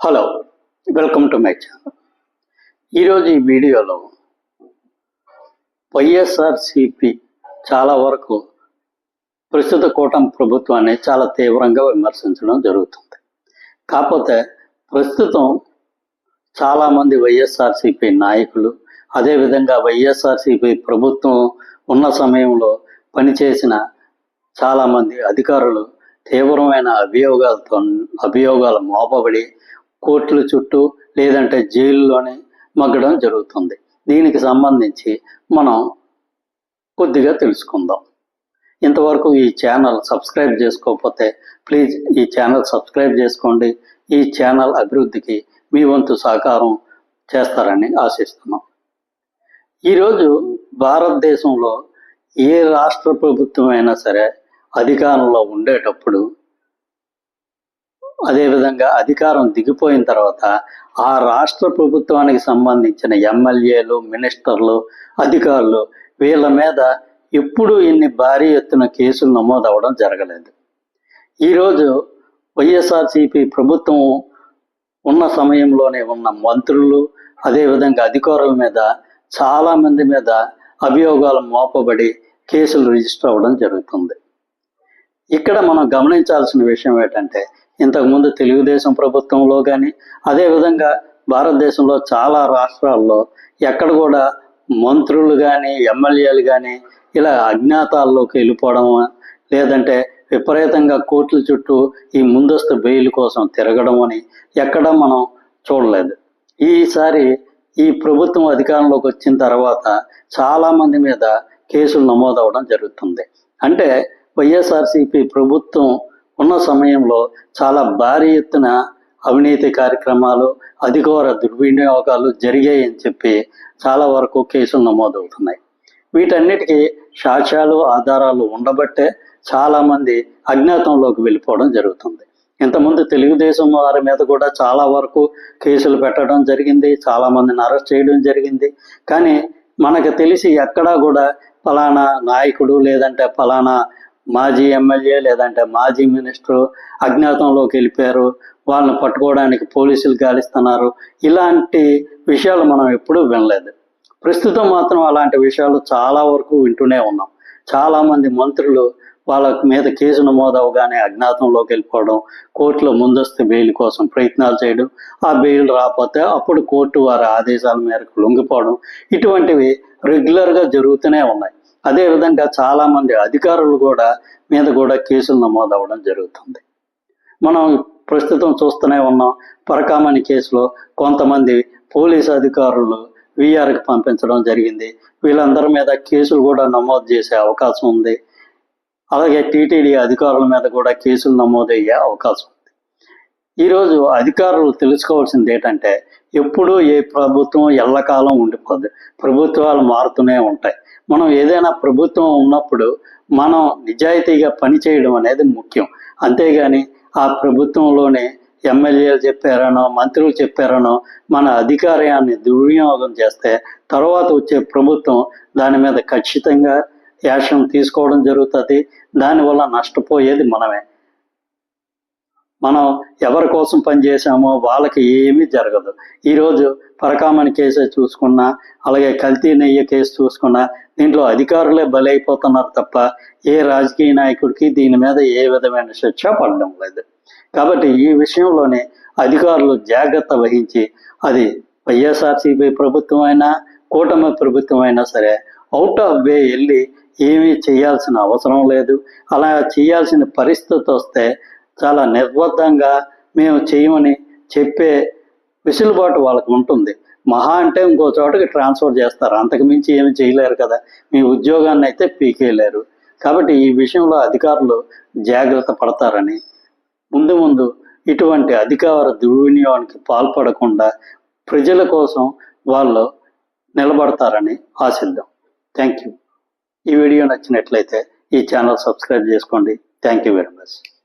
Hello welcome to my channel ఈరోజు ఈ వీడియోలో వైఎస్ఆర్సిపి చాలా వరకు ప్రస్తుత కూటమి ప్రభుత్వాన్ని చాలా తీవ్రంగా విమర్శించడం జరుగుతుంది. కాకపోతే ప్రస్తుతం చాలామంది వైఎస్ఆర్సిపి నాయకులు అదేవిధంగా వైఎస్ఆర్సిపి ప్రభుత్వం ఉన్న సమయంలో పనిచేసిన చాలామంది అధికారులు తీవ్రమైన అభియోగాలతో అభియోగాలు మోపబడి కోర్టుల చుట్టూ లేదంటే జైల్లోనే మగ్గడం జరుగుతుంది. దీనికి సంబంధించి మనం కొద్దిగా తెలుసుకుందాం. ఇంతవరకు ఈ ఛానల్ సబ్స్క్రైబ్ చేసుకోకపోతే ప్లీజ్ ఈ ఛానల్ సబ్స్క్రైబ్ చేసుకోండి. ఈ ఛానల్ అభివృద్ధికి మీ వంతు సహకారం చేస్తారని ఆశిస్తున్నాం. ఈరోజు భారతదేశంలో ఏ రాష్ట్ర ప్రభుత్వం అయినా సరే అధికారంలో ఉండేటప్పుడు అదేవిధంగా అధికారం దిగిపోయిన తర్వాత ఆ రాష్ట్ర ప్రభుత్వానికి సంబంధించిన ఎమ్మెల్యేలు మినిస్టర్లు అధికారులు వీళ్ళ మీద ఎప్పుడూ ఇన్ని భారీ ఎత్తున కేసులు నమోదవడం జరగలేదు. ఈరోజు వైఎస్ఆర్సిపి ప్రభుత్వం ఉన్న సమయంలోనే ఉన్న మంత్రులు అదేవిధంగా అధికారుల మీద చాలామంది మీద అభియోగాలు మోపబడి కేసులు రిజిస్టర్ అవ్వడం జరుగుతుంది. ఇక్కడ మనం గమనించాల్సిన విషయం ఏంటంటే ఇంతకుముందు తెలుగుదేశం ప్రభుత్వంలో కానీ అదేవిధంగా భారతదేశంలో చాలా రాష్ట్రాల్లో ఎక్కడ కూడా మంత్రులు కానీ ఎమ్మెల్యేలు కానీ ఇలా అజ్ఞాతాల్లోకి వెళ్ళిపోవడం లేదంటే విపరీతంగా కోర్టుల చుట్టూ ఈ ముందస్తు బెయిల్ కోసం తిరగడం అని ఎక్కడ మనం చూడలేదు. ఈసారి ఈ ప్రభుత్వం అధికారంలోకి వచ్చిన తర్వాత చాలా మంది మీద కేసులు నమోదవడం జరుగుతుంది. అంటే వైఎస్ఆర్సిపి ప్రభుత్వం ఉన్న సమయంలో చాలా భారీ ఎత్తున అవినీతి కార్యక్రమాలు అధికార దుర్వినియోగాలు జరిగాయని చెప్పి చాలా వరకు కేసులు నమోదవుతున్నాయి. వీటన్నిటికీ సాక్ష్యాలు ఆధారాలు ఉండబట్టే చాలామంది అజ్ఞాతంలోకి వెళ్ళిపోవడం జరుగుతుంది. ఇంతకుముందు తెలుగుదేశం వారి మీద కూడా చాలా వరకు కేసులు పెట్టడం జరిగింది చాలామందిని అరెస్ట్ చేయడం జరిగింది. కానీ మనకు తెలిసి ఎక్కడా కూడా ఫలానా నాయకుడు లేదంటే ఫలానా మాజీ ఎమ్మెల్యే లేదంటే మాజీ మినిస్టరు అజ్ఞాతంలోకి వెళ్ళిపోయారు. వాళ్ళని పట్టుకోవడానికి పోలీసులు గాలిస్తున్నారు. ఇలాంటి విషయాలు మనం ఎప్పుడూ వినలేదు. ప్రస్తుతం మాత్రం అలాంటి విషయాలు చాలా వరకు వింటూనే ఉన్నాం. చాలామంది మంత్రులు వాళ్ళ మీద కేసు నమోదవగానే అజ్ఞాతంలోకి వెళ్ళిపోవడం కోర్టులో ముందస్తు బెయిల్ కోసం ప్రయత్నాలు చేయడం ఆ బెయిల్ రాకపోతే అప్పుడు కోర్టు వారి ఆదేశాల మేరకు లొంగిపోవడం ఇటువంటివి రెగ్యులర్గా జరుగుతూనే ఉన్నాయి. అదేవిధంగా చాలామంది అధికారులు కూడా మీద కూడా కేసులు నమోదు అవ్వడం జరుగుతుంది. మనం ప్రస్తుతం చూస్తూనే ఉన్నాం పరకామణి కేసులో కొంతమంది పోలీసు అధికారులు విఆర్కి పంపించడం జరిగింది. వీళ్ళందరి మీద కేసులు కూడా నమోదు చేసే అవకాశం ఉంది. అలాగే టీటీడీ అధికారుల మీద కూడా కేసులు నమోదయ్యే అవకాశం ఈరోజు అధికారులు తెలుసుకోవాల్సింది ఏంటంటే ఎప్పుడూ ఏ ప్రభుత్వం ఎల్లకాలం ఉండిపోద్ది ప్రభుత్వాలు మారుతూనే ఉంటాయి. మనం ఏదైనా ప్రభుత్వం ఉన్నప్పుడు మనం నిజాయితీగా పనిచేయడం అనేది ముఖ్యం. అంతేగాని ఆ ప్రభుత్వంలోనే ఎమ్మెల్యేలు చెప్పారనో మంత్రులు చెప్పారనో మన అధికారాన్ని దుర్వినియోగం చేస్తే తర్వాత వచ్చే ప్రభుత్వం దాని మీద ఖచ్చితంగా యాక్షన్ తీసుకోవడం జరుగుతుంది. దానివల్ల నష్టపోయేది మనమే. మనం ఎవరి కోసం పనిచేసామో వాళ్ళకి ఏమీ జరగదు. ఈరోజు పరకామణి కేసే చూసుకున్నా అలాగే కల్తీ నెయ్యి కేసు చూసుకున్నా దీంట్లో అధికారులే బలైపోతున్నారు తప్ప ఏ రాజకీయ నాయకుడికి దీని మీద ఏ విధమైన శిక్ష పడడం లేదు. కాబట్టి ఈ విషయంలోనే అధికారులు జాగ్రత్త వహించి అది వైఎస్ఆర్సీపీ ప్రభుత్వం అయినా కూటమి ప్రభుత్వం అయినా సరే అవుట్ ఆఫ్ వే వెళ్ళి ఏమీ చేయాల్సిన అవసరం లేదు. అలా చేయాల్సిన పరిస్థితి వస్తే చాలా నిర్బద్ధంగా మేము చేయమని చెప్పే వెసులుబాటు వాళ్ళకు ఉంటుంది. మహా అంటే ఇంకో చోటకి ట్రాన్స్ఫర్ చేస్తారు. అంతకుమించి ఏమి చేయలేరు కదా. మీ ఉద్యోగాన్ని అయితే పీకేయలేరు. కాబట్టి ఈ విషయంలో అధికారులు జాగ్రత్త పడతారని ముందు ముందు ఇటువంటి అధికార దుర్వినియోగానికి పాల్పడకుండా ప్రజల కోసం వాళ్ళు నిలబడతారని ఆశిద్దాం. Thank you. ఈ వీడియో నచ్చినట్లయితే ఈ ఛానల్ సబ్స్క్రైబ్ చేసుకోండి. Thank you very much.